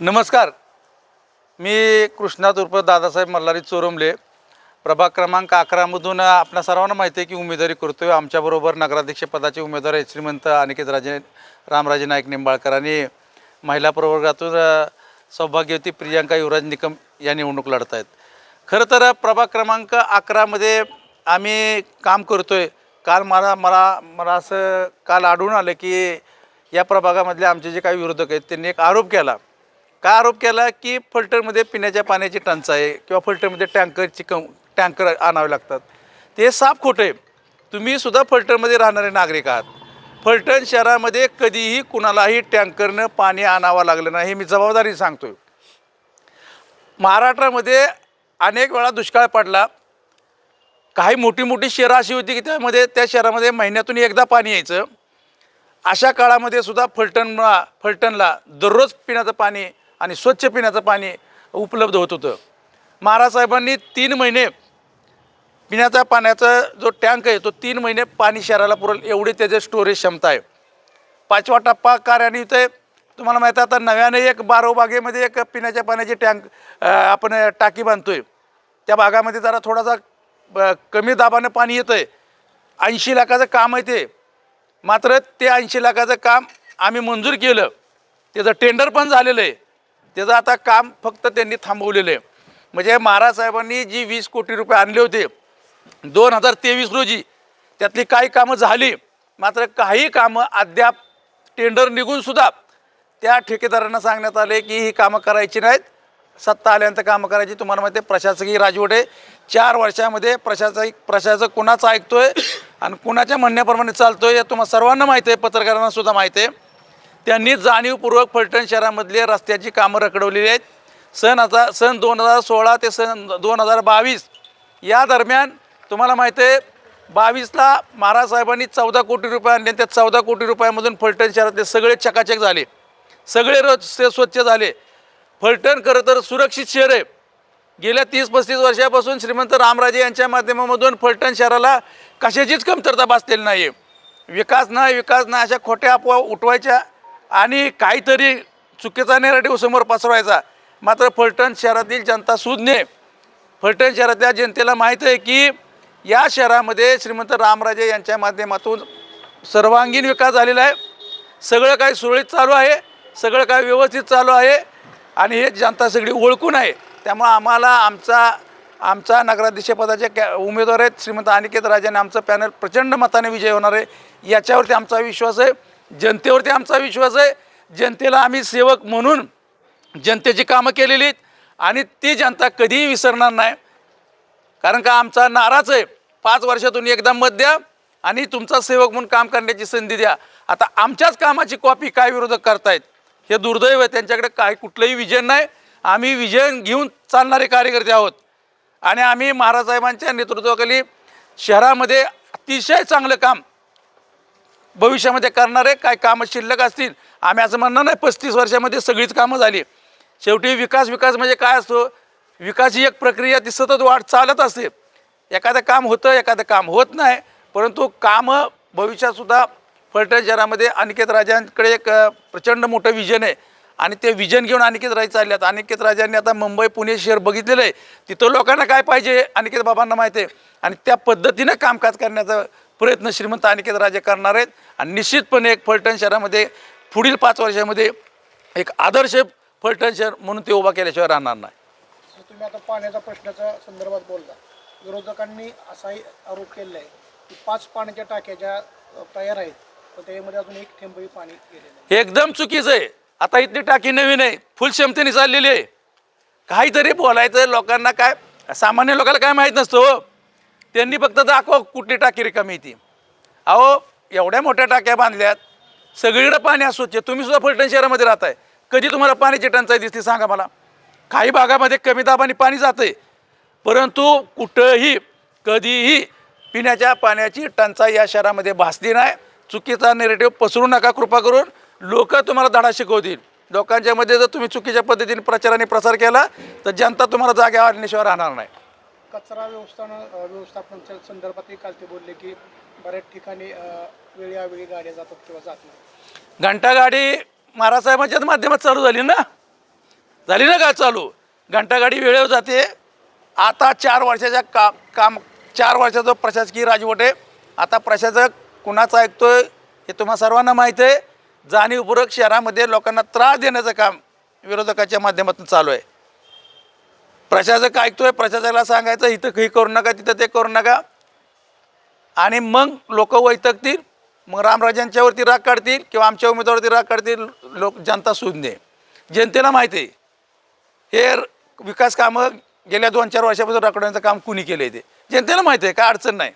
नमस्कार. मी कृष्णात उर्फ दादासाहेब मल्हारी चोरमले. प्रभाग क्रमांक अकरामधून आपल्या सर्वांना माहिती आहे की उमेदवारी करतो आहे आमच्याबरोबर नगराध्यक्षपदाचे उमेदवार आहेत श्रीमंत अनिकेत राजे रामराजे नाईक निंबाळकर आणि महिला प्रवर्गातून सौभाग्यवती प्रियांका युवराज निकम या निवडणूक लढत आहेत खरं तर प्रभाग क्रमांक अकरामध्ये आम्ही काम करतो आहे काल मला मला मला असं काल आढळून आलं की या प्रभागामधले आमचे जे काही विरोधक आहेत त्यांनी एक आरोप केला. काय आरोप केला की फिल्टरमध्ये पिण्याच्या पाण्याची टंचाई किंवा फिल्टरमध्ये टँकरची कम टँकर आणावे लागतात? ते साफ खोटं. आहे तुम्ही सुद्धा राहणारे नागरिक आहात. फलटण शहरामध्ये कधीही कुणालाही टँकरनं पाणी आणावं लागलं नाही हे मी जबाबदारी सांगतो महाराष्ट्रामध्ये अनेक वेळा दुष्काळ पडला. काही मोठी मोठी शहरं अशी होती की त्यामध्ये त्या शहरामध्ये महिन्यातून एकदा पाणी यायचं. अशा काळामध्ये सुद्धा फलटण फलटणला दररोज पिण्याचं पाणी आणि स्वच्छ पिण्याचं पाणी उपलब्ध होत होतं. महाराज साहेबांनी तीन महिने पिण्याचा पाण्याचा जो टँक आहे तो तीन महिने पाणी शहराला पुरेल एवढी त्याचे स्टोरेज क्षमता आहे. पाचवा टप्पा कार्यान्वित आहे. तुम्हाला माहीत आहे आता नव्याने एक बारो बागेमध्ये एक पिण्याच्या पाण्याची टँक आपण टाकी बांधतो आहे त्या भागामध्ये जरा थोडासा ब- कमी दाबानं पाणी येतं आहे ऐंशी लाखाचं काम आहे ते. मात्र ते ऐंशी लाखाचं काम आम्ही मंजूर केलं. त्याचं टेंडर पण झालेलं आहे. त्याचं आता काम फक्त त्यांनी थांबवलेलं आहे. म्हणजे महाराज साहेबांनी जी वीस कोटी रुपये आणले होते दोन हजार तेवीस रोजी त्यातली काही कामं झाली. मात्र काही कामं अद्याप टेंडर निघूनसुद्धा त्या ठेकेदारांना सांगण्यात आले की ही कामं करायची नाहीत. सत्ता आल्यानंतर कामं करायची. तुम्हाला माहिती आहे प्रशासकीय राजवट आहे. चार वर्षामध्ये प्रशासक प्रशासक कुणाचं ऐकतोय आणि कुणाच्या म्हणण्याप्रमाणे चालतोय हे तुम्हाला सर्वांना माहिती आहे पत्रकारांना सुद्धा माहिती आहे. त्यांनी जाणीवपूर्वक फलटण शहरामधले रस्त्याची कामं रखडवलेली आहेत. सन हजार सन दोन हजार सोळा ते सन दोन हजार बावीस या दरम्यान तुम्हाला माहिती आहे बावीसला महाराज साहेबांनी चौदा कोटी रुपये आणले त्या चौदा कोटी रुपयामधून फलटण शहरातले सगळे चकाचक झाले. सगळे रस्ते स्वच्छ झाले. फलटण खरं तर सुरक्षित शहर आहे. गेल्या तीस पस्तीस वर्षापासून श्रीमंत रामराजे यांच्या माध्यमामधून फलटण शहराला कशाचीच कमतरता भासलेली नाही आहे विकास नाही विकास नाही अशा खोट्या अफवा उठवायच्या आणि काहीतरी चुकीचा नेरेटिव्ह समोर पसरवायचा. मात्र फलटण शहरातील जनता सुज्ञे फलटण शहरातल्या जनतेला माहीत आहे की या शहरामध्ये श्रीमंत रामराजे यांच्या माध्यमातून सर्वांगीण विकास झालेला आहे. सगळं काही सुरळीत चालू आहे. सगळं काही व्यवस्थित चालू आहे. आणि हे जनता सगळी ओळखून आहे. त्यामुळं आम्हाला आमचा आमचा नगराध्यक्षपदाचे कॅ उमेदवार आहेत श्रीमंत अनिकेत राजाने आमचं पॅनल प्रचंड मताने विजय होणार आहे. याच्यावरती आमचा विश्वास आहे. जनतेवरती आमचा विश्वास आहे. जनतेला आम्ही सेवक म्हणून जनतेची कामं केलेली आहेत आणि ती जनता कधीही विसरणार नाही. कारण का आमचा नाराच आहे. पाच वर्षातून एकदा मत द्या आणि तुमचा सेवक म्हणून काम करण्याची संधी द्या. आता आमच्याच कामाची कॉपी काय विरोधक करतायत? हे दुर्दैव आहे. त्यांच्याकडे काय कुठलंही विजन नाही. आम्ही विजन घेऊन चालणारे कार्यकर्ते आहोत. आणि आम्ही महाराजसाहेबांच्या नेतृत्वाखाली शहरामध्ये अतिशय चांगलं काम भविष्यामध्ये करणारे काय कामं शिल्लक असतील? आम्ही असं म्हणणार नाही पस्तीस वर्षामध्ये सगळीच कामं झाली. शेवटी विकास विकास म्हणजे काय असतो? विकास ही एक प्रक्रिया ती सतत वाढ चालत असते. एखादं काम होतं एखादं काम होत नाही परंतु कामं भविष्यातसुद्धा फलटण शहरामध्ये अनिकेत राजांकडे एक प्रचंड मोठं विजन आहे. आणि ते विजन घेऊन अनिकेत राजे चालले आहेत अनिकेत राजांनी आता मुंबई पुणे शहर बघितलेलं आहे. तिथं लोकांना काय पाहिजे? अनिकेत बाबांना माहिती आहे. आणि त्या पद्धतीनं कामकाज करण्याचा प्रयत्न श्रीमंत अनिकेत राजे करणार आहेत. आणि निश्चितपणे एक फलटण शहरामध्ये पुढील पाच वर्षामध्ये एक आदर्श फलटण शहर म्हणून ते उभा केल्याशिवाय राहणार नाही. तुम्ही आता पाण्याच्या प्रश्नाच्या संदर्भात बोलता विरोधकांनी असाही आरोप केलेला आहे की पाच पाण्याच्या टाक्या ज्या तयार आहेत पण त्यामध्ये अजून एक थेंबही पाणी हे एकदम चुकीचं आहे. आता इथली टाकी नवीन आहे. फुल क्षमतेने चाललेली आहे. काहीतरी बोलायचं लोकांना काय सामान्य लोकांना काय माहीत नसतं हो. त्यांनी फक्त दाखव कुठली टाकी रिकामी ती. अहो एवढ्या मोठ्या टाक्या बांधल्यात सगळीकडे पाणी अस्वच्छ तुम्ही सुद्धा फलटण शहरामध्ये राहताय. कधी तुम्हाला पाण्याची टंचाई दिसते सांगा मला. काही भागामध्ये कमी दाबाने पाणी जातंय. परंतु कुठंही कधीही पिण्याच्या पाण्याची टंचाई या शहरामध्ये भासली नाही. चुकीचा नेरेटिव्ह पसरू नका कृपा करून. लोक तुम्हाला धडा शिकवतील. लोकांच्यामध्ये जर तुम्ही चुकीच्या पद्धतीने प्रचार आणि प्रसार केला तर जनता तुम्हाला जाग्यावर आणल्याशिवाय राहणार नाही. कचरा व्यवस्थापन अ, व्यवस्थापनाच्या संदर्भातही काल ते बोलले की बऱ्याच ठिकाणी अ, गाड्या जातात किंवा जात नाही घंटागाडी महाराजसाहेबांच्याच माध्यमात चालू झाली ना? झाली ना का चालू? घंटागाडी वेळेवर जाते. आता चार वर्षाच्या का काम चार वर्षाचा प्रशासकीय राजवट आहे. आता प्रशासक कुणाचं ऐकतोय हे तुम्हा सर्वांना माहीत आहे. जाणीवपूर्वक शहरामध्ये लोकांना त्रास देण्याचं काम विरोधकाच्या माध्यमातून चालू आहे. प्रशासक ऐकतोय प्रशासकाला सांगायचं इथं हे करू नका तिथं ते करू नका. आणि मग लोक वैतकतील मग रामराजांच्यावरती राग काढतील किंवा आमच्या उमेदवारावरती राग काढतील लोक जनता शून्य जनतेला माहिती आहे हे र- विकास कामं गेल्या दोन चार वर्षापासून राखण्याचं काम कुणी केलं आहे ते. जनतेला माहिती आहे काय अडचण नाही.